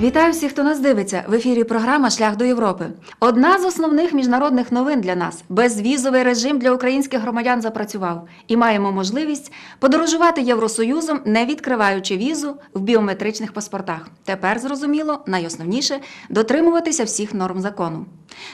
Вітаю всіх, хто нас дивиться. В ефірі програма Шлях до Європи. Одна з основних міжнародних новин для нас безвізовий режим для українських громадян запрацював і маємо можливість подорожувати Євросоюзом, не відкриваючи візу в біометричних паспортах. Тепер зрозуміло, найосновніше дотримуватися всіх норм закону.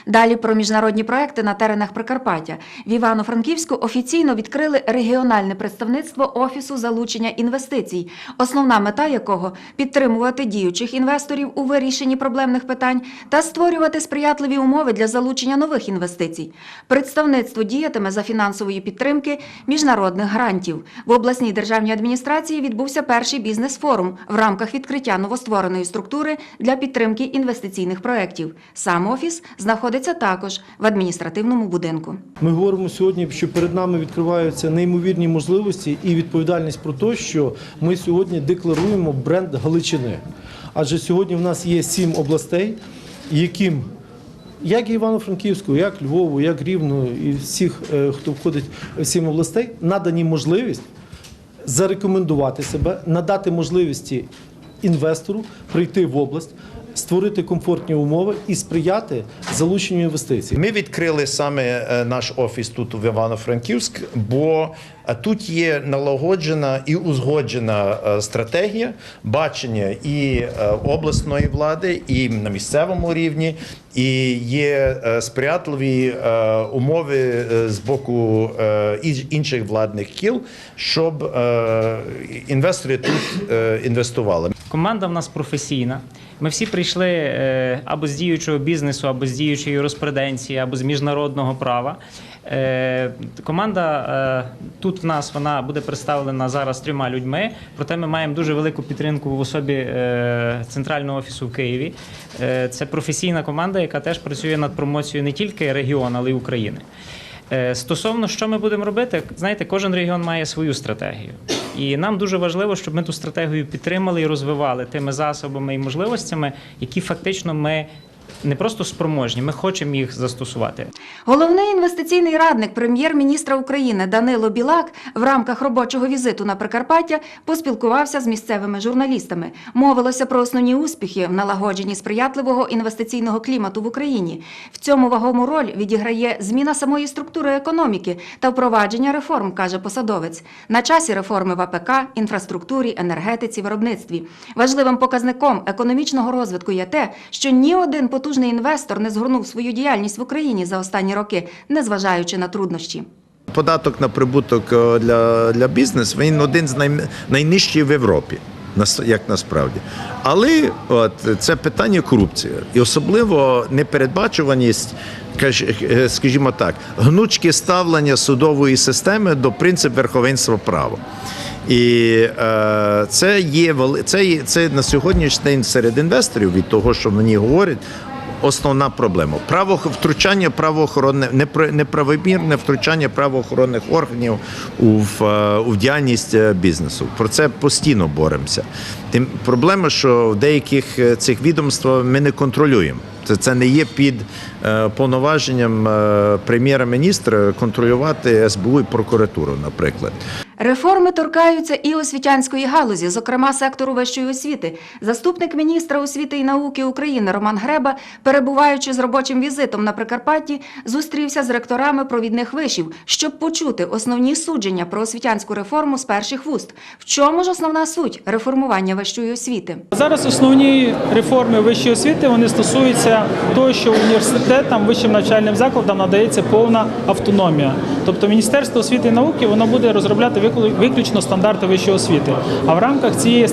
Далі про міжнародні проекти на теренах Прикарпаття. В Івано-Франківську офіційно відкрили регіональне представництво Офісу залучення інвестицій, основна мета якого підтримувати діючих інвесторів у вирішенні проблемних питань та створювати сприятливі умови для залучення нових інвестицій. Представництво діятиме за фінансової підтримки міжнародних грантів. В обласній державній адміністрації відбувся перший бізнес-форум в рамках відкриття новоствореної структури для підтримки інвестиційних проєктів. Сам офіс знаходиться також в адміністративному будинку. Ми говоримо сьогодні, що перед нами відкриваються неймовірні можливості і відповідальність про те, що ми сьогодні декларуємо бренд Галичини. Адже сьогодні в нас є сім областей, яким як Івано-Франківську, як Львову, як Рівну і всіх, е, хто входить в сім областей, надані можливість зарекомендувати себе, надати можливості інвестору прийти в область, створити комфортні умови і сприяти залученню інвестицій. Ми відкрили саме е, наш офіс тут в Івано-Франківськ, бо е, тут є налагоджена і узгоджена е, стратегія бачення і обласної влади, і на місцевому рівні, і є сприятливі умови з боку інших владних кіл, щоб інвестори тут інвестували. Команда в нас професійна. Ми всі прийшли е, або з діючого бізнесу, або з діючої юриспруденції, або з міжнародного права. Е, Команда е, тут в нас вона буде представлена зараз трьома людьми. Проте ми маємо дуже велику підтримку в особі центрального офісу в Києві. Це професійна команда, яка теж працює над промоцією не тільки регіону, але й України. Стосовно що ми будемо робити, знаєте, кожен регіон має свою стратегію. І нам дуже важливо, щоб ми ту стратегію підтримали і розвивали тими засобами і можливостями, які фактично ми не просто спроможні, ми хочемо їх застосувати. Головний інвестиційний радник прем'єр-міністра України Данило Білак в рамках робочого візиту на Прикарпаття поспілкувався з місцевими журналістами. Мовилося про основні успіхи в налагодженні сприятливого інвестиційного клімату в Україні. В цьому вагому роль відіграє зміна самої структури економіки та впровадження реформ, каже посадовець. На часі реформи в АПК, інфраструктурі, енергетиці, виробництві. Важливим показником економічного розвитку є те, що ні один потужний інвестор не згорнув свою діяльність в Україні за останні роки, незважаючи на труднощі. Податок на прибуток е, для, для бізнесу він один з най, найнижчих в Європі, як насправді. Але от, це питання корупції. І особливо непередбачуваність, е, скажімо так, гнучке ставлення судової системи до принципу верховенства права. І е, це є це, це на сьогоднішній день серед інвесторів від того, що мені говорять. Основна проблема право втручання правоохоронне непра- неправомірне втручання правоохоронних органів у, в, е, у діяльність е, бізнесу. Про це постійно боремося. Тим проблема, що в деяких е, цих відомствах ми не контролюємо. Це, це не є під повноваженням прем'єра-міністра контролювати СБУ і прокуратуру, наприклад. Реформи торкаються і освітянської галузі, зокрема сектору вищої освіти. Заступник міністра освіти і науки України Роман Греба, перебуваючи з робочим візитом на Прикарпатті, зустрівся з ректорами провідних вишів, щоб почути основні судження про освітянську реформу з перших вуст. В чому ж основна суть реформування вищої освіти? Зараз основні реформи вищої освіти вони стосуються того, що університетам, вищим навчальним закладам надається повна автономія. Тобто Міністерство освіти і науки воно буде розробляти виключно стандарти вищої освіти. А в рамках цієї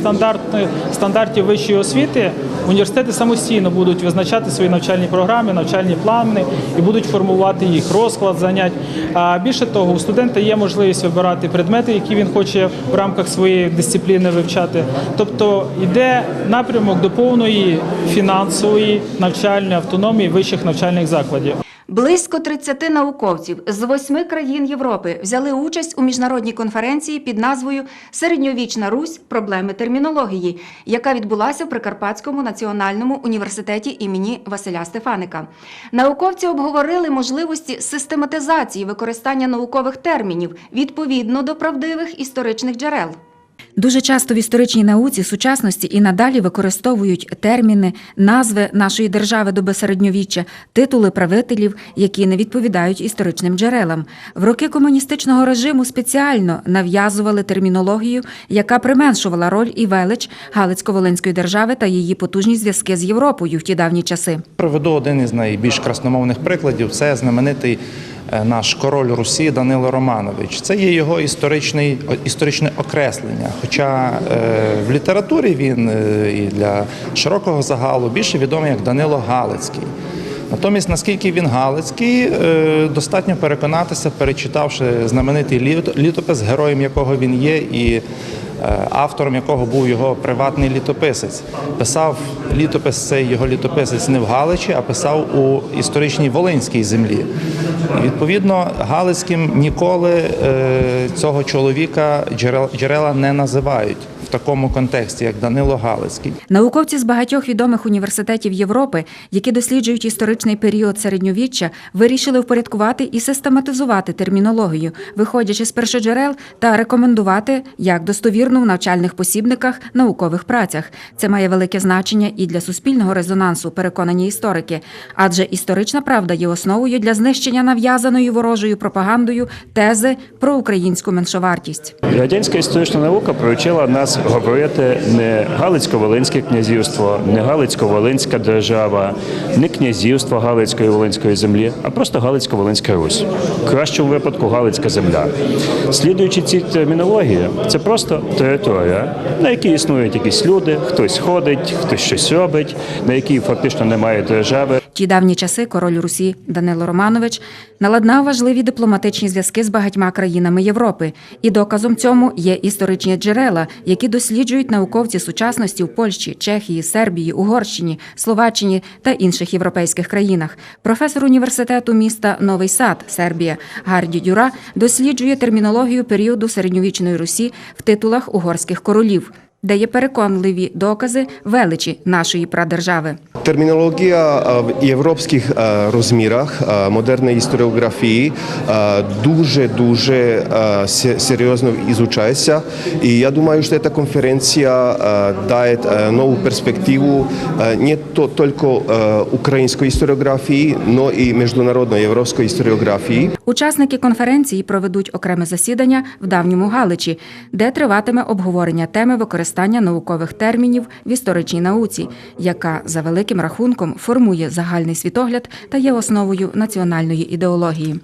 стандартів вищої освіти університети самостійно будуть визначати свої навчальні програми, навчальні плани і будуть формувати їх розклад занять. А більше того, у студента є можливість вибирати предмети, які він хоче в рамках своєї дисципліни вивчати. Тобто йде напрямок до повної фінансової навчальної автономії вищих навчальних закладів. Близько 30 науковців з восьми країн Європи взяли участь у міжнародній конференції під назвою Середньовічна Русь. Проблеми термінології, яка відбулася в Прикарпатському національному університеті імені Василя Стефаника. Науковці обговорили можливості систематизації використання наукових термінів відповідно до правдивих історичних джерел. Дуже часто в історичній науці сучасності і надалі використовують терміни, назви нашої держави до середньовіччя, титули правителів, які не відповідають історичним джерелам. В роки комуністичного режиму спеціально нав'язували термінологію, яка применшувала роль і велич Галицько-Волинської держави та її потужні зв'язки з Європою в ті давні часи. Приведу один із найбільш красномовних прикладів. Це знаменитий наш король Русі Данило Романович. Це є його історичний, історичне окреслення. Хоча е, в літературі він е, і для широкого загалу більше відомий як Данило Галицький. Натомість, наскільки він Галицький, е, достатньо переконатися, перечитавши знаменитий літо- літопис, героєм якого він є, і е, автором якого був його приватний літописець. Писав літопис цей його літописець не в Галичі, а писав у історичній Волинській землі. Відповідно, Галицьким ніколи е, цього чоловіка джерел- джерела не називають в такому контексті, як Данило Галицький. Науковці з багатьох відомих університетів Європи, які досліджують історичний період середньовіччя, вирішили впорядкувати і систематизувати термінологію, виходячи з першоджерел та рекомендувати як достовірну в навчальних посібниках, наукових працях. Це має велике значення і для суспільного резонансу, переконані історики, адже історична правда є основою для знищення нав'язаної ворожою пропагандою тези про українську меншовартість. Радянська історична наука привчила нас говорити не Галицько-Волинське князівство, не Галицько-Волинська держава, не князівство Галицької Волинської землі, а просто Галицько-Волинська Русь. В кращому випадку Галицька земля. Слідуючи цій термінології, це просто територія, на якій існують якісь люди, хтось ходить, хтось щось робить, на якій фактично немає держави. Ті давні часи король Русі Данило Романович наладнав важливі дипломатичні зв'язки з багатьма країнами Європи, і доказом цьому є історичні джерела, які досліджують науковці сучасності в Польщі, Чехії, Сербії, Угорщині, Словаччині та інших європейських країнах. Професор університету міста Новий Сад, Сербія Гарді Дюра досліджує термінологію періоду середньовічної Русі в титулах угорських королів, де є переконливі докази величі нашої прадержави. Термінологія е, в європейських е, розмірах е, модерної історіографії дуже дуже се- серйозно ізучається. І я думаю, що ця конференція дає нову перспективу не тільки української історіографії, но і міжнародної європейської історіографії. Учасники конференції проведуть окреме засідання в давньому Галичі, де триватиме обговорення теми використання наукових термінів в історичній науці, яка за великим рахунком формує загальний світогляд та є основою національної ідеології.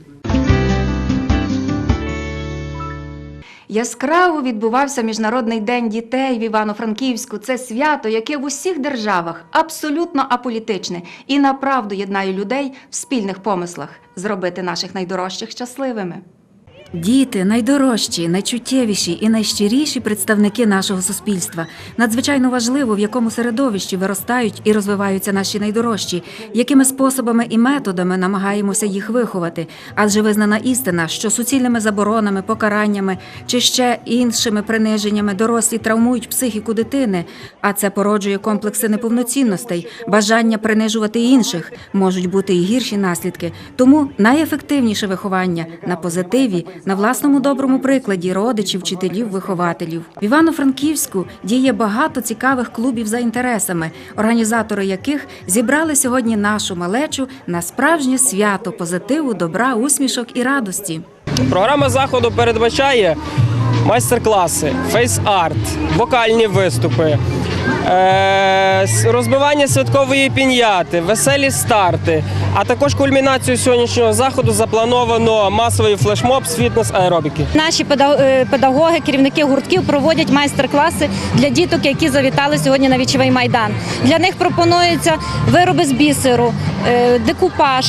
Яскраво відбувався Міжнародний день дітей в Івано-Франківську. Це свято, яке в усіх державах абсолютно аполітичне і направду єднає людей в спільних помислах зробити наших найдорожчих щасливими. Діти найдорожчі, найчуттєвіші і найщиріші представники нашого суспільства. Надзвичайно важливо, в якому середовищі виростають і розвиваються наші найдорожчі, якими способами і методами намагаємося їх виховати. Адже визнана істина, що суцільними заборонами, покараннями чи ще іншими приниженнями дорослі травмують психіку дитини, а це породжує комплекси неповноцінностей, бажання принижувати інших, можуть бути і гірші наслідки. Тому найефективніше виховання на позитиві, на власному доброму прикладі родичів, вчителів, вихователів. В Івано-Франківську діє багато цікавих клубів за інтересами, організатори яких зібрали сьогодні нашу малечу на справжнє свято позитиву, добра, усмішок і радості. Програма заходу передбачає майстер-класи, фейс-арт, вокальні виступи, розбивання святкової піньяти, веселі старти. А також кульмінацію сьогоднішнього заходу заплановано масовий флешмоб з фітнес-аеробіки. Наші е, педагоги, керівники гуртків проводять майстер-класи для діток, які завітали сьогодні на вічовий майдан. Для них пропонуються вироби з бісеру, е, декупаж.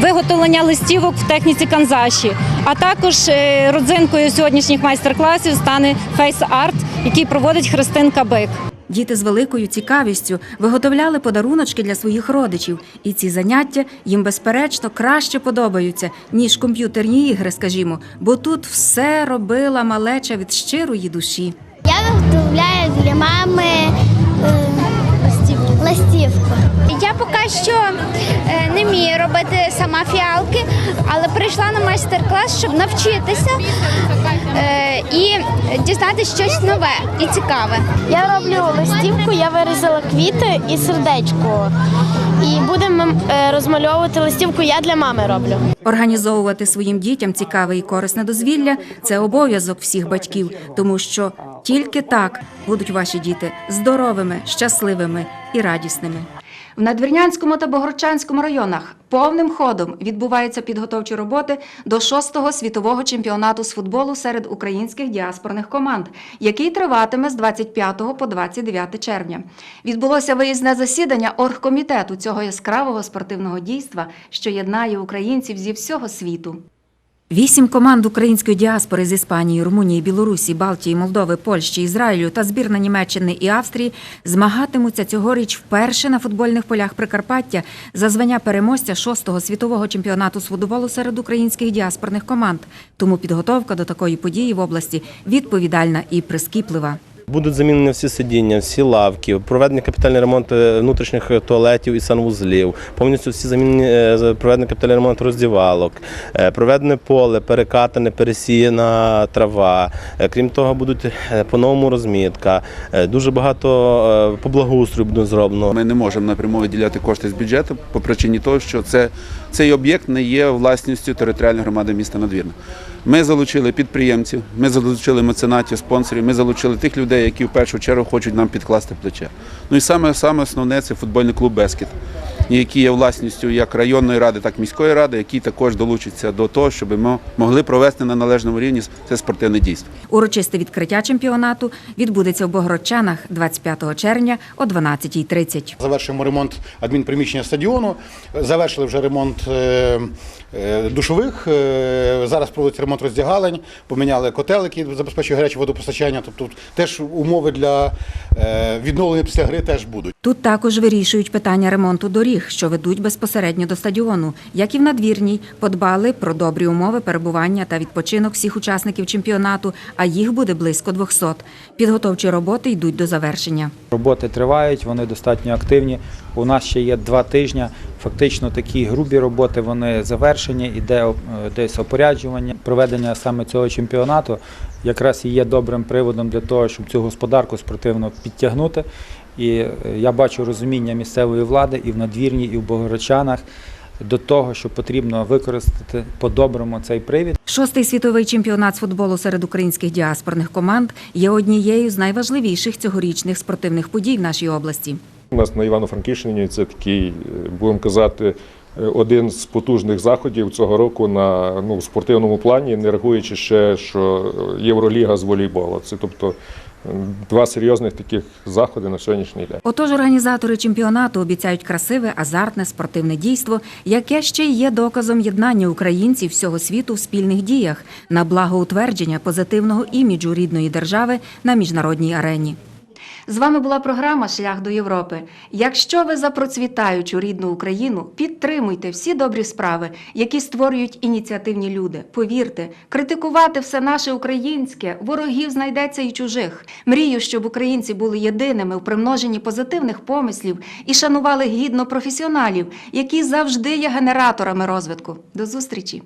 Виготовлення листівок в техніці канзаші, а також е, родзинкою сьогоднішніх майстер-класів стане фейс-арт, який проводить Христинка Бик. Діти з великою цікавістю виготовляли подаруночки для своїх родичів, і ці заняття їм безперечно краще подобаються, ніж комп'ютерні ігри, скажімо, бо тут все робила малеча від щирої душі. Я виготовляю для мами е, ластівку. Я поки що е, не вмію робити сама фіалки, але прийшла на майстер-клас, щоб навчитися е, і дізнатися щось нове і цікаве. Я роблю листівку, я вирізала квіти і сердечко. І будемо е, розмальовувати листівку. Я для мами роблю. Організовувати своїм дітям цікаве і корисне дозвілля це обов'язок всіх батьків, тому що тільки так будуть ваші діти здоровими, щасливими і радісними. В Надвірнянському та Богородчанському районах повним ходом відбуваються підготовчі роботи до 6-го світового чемпіонату з футболу серед українських діаспорних команд, який триватиме з 25 по 29 червня. Відбулося виїзне засідання оргкомітету цього яскравого спортивного дійства, що єднає українців зі всього світу. Вісім команд української діаспори з Іспанії, Румунії, Білорусі, Балтії, Молдови, Польщі, Ізраїлю та збірна Німеччини і Австрії змагатимуться цьогоріч вперше на футбольних полях Прикарпаття за звання переможця шостого світового чемпіонату з футболу серед українських діаспорних команд. Тому підготовка до такої події в області відповідальна і прискіплива. Будуть замінені всі сидіння, всі лавки, проведені капітальний ремонт е, внутрішніх туалетів і санвузлів, повністю всі замінені е, проведений капітальний ремонт роздівалок, е, проведене поле, перекатане, пересіяна трава. Крім того, будуть по-новому розмітка. Дуже багато по благоустрою буде зроблено. Ми не можемо напряму виділяти кошти з бюджету по причині того, що це, цей об'єкт не є власністю територіальної громади міста Надвірна. Ми залучили підприємців, ми залучили меценатів, спонсорів, ми залучили тих людей, які в першу чергу хочуть нам підкласти плече. Ну і саме, саме основне це футбольний клуб Бескіт, який є власністю як районної ради, так і міської ради, який також долучиться до того, щоб ми могли провести на належному рівні це спортивне дійство. Урочисте відкриття чемпіонату відбудеться в Богородчанах 25 червня о 12.30. Завершуємо ремонт адмінприміщення стадіону. Завершили вже ремонт е, е, душових. е, Зараз проводиться ремонт роздягалень, поміняли котел, який забезпечує гаряче водопостачання. Тобто теж умови для відновлення після гри теж будуть. Тут також вирішують питання ремонту доріг, що ведуть безпосередньо до стадіону. Як і в надвірній, подбали про добрі умови перебування та відпочинок всіх учасників чемпіонату, а їх буде близько 200. Підготовчі роботи йдуть до завершення. Роботи тривають, вони достатньо активні. У нас ще є два тижні. Фактично такі грубі роботи вони завершені. Іде е, десь опоряджування. Проведення саме цього чемпіонату якраз і є добрим приводом для того, щоб цю господарку спортивно підтягнути. І е, я бачу розуміння місцевої влади і в надвірні, і в Богородчанах до того, що потрібно використати по-доброму цей привід. Шостий світовий чемпіонат з футболу серед українських діаспорних команд є однією з найважливіших цьогорічних спортивних подій в нашій області. У нас на Івано-Франківщині це такий, е, будемо казати, е, один з потужних заходів цього року на ну, спортивному плані, не рахуючи ще, що Євроліга з волейболу. Це тобто два серйозних таких заходи на сьогоднішній день. Отож, організатори чемпіонату обіцяють красиве, азартне спортивне дійство, яке ще є доказом єднання українців всього світу в спільних діях на благо утвердження позитивного іміджу рідної держави на міжнародній арені. З вами була програма Шлях до Європи. Якщо ви за процвітаючу рідну Україну, підтримуйте всі добрі справи, які створюють ініціативні люди. Повірте, критикувати все наше українське, ворогів знайдеться і чужих. Мрію, щоб українці були єдиними в примноженні позитивних помислів і шанували гідно професіоналів, які завжди є генераторами розвитку. До зустрічі!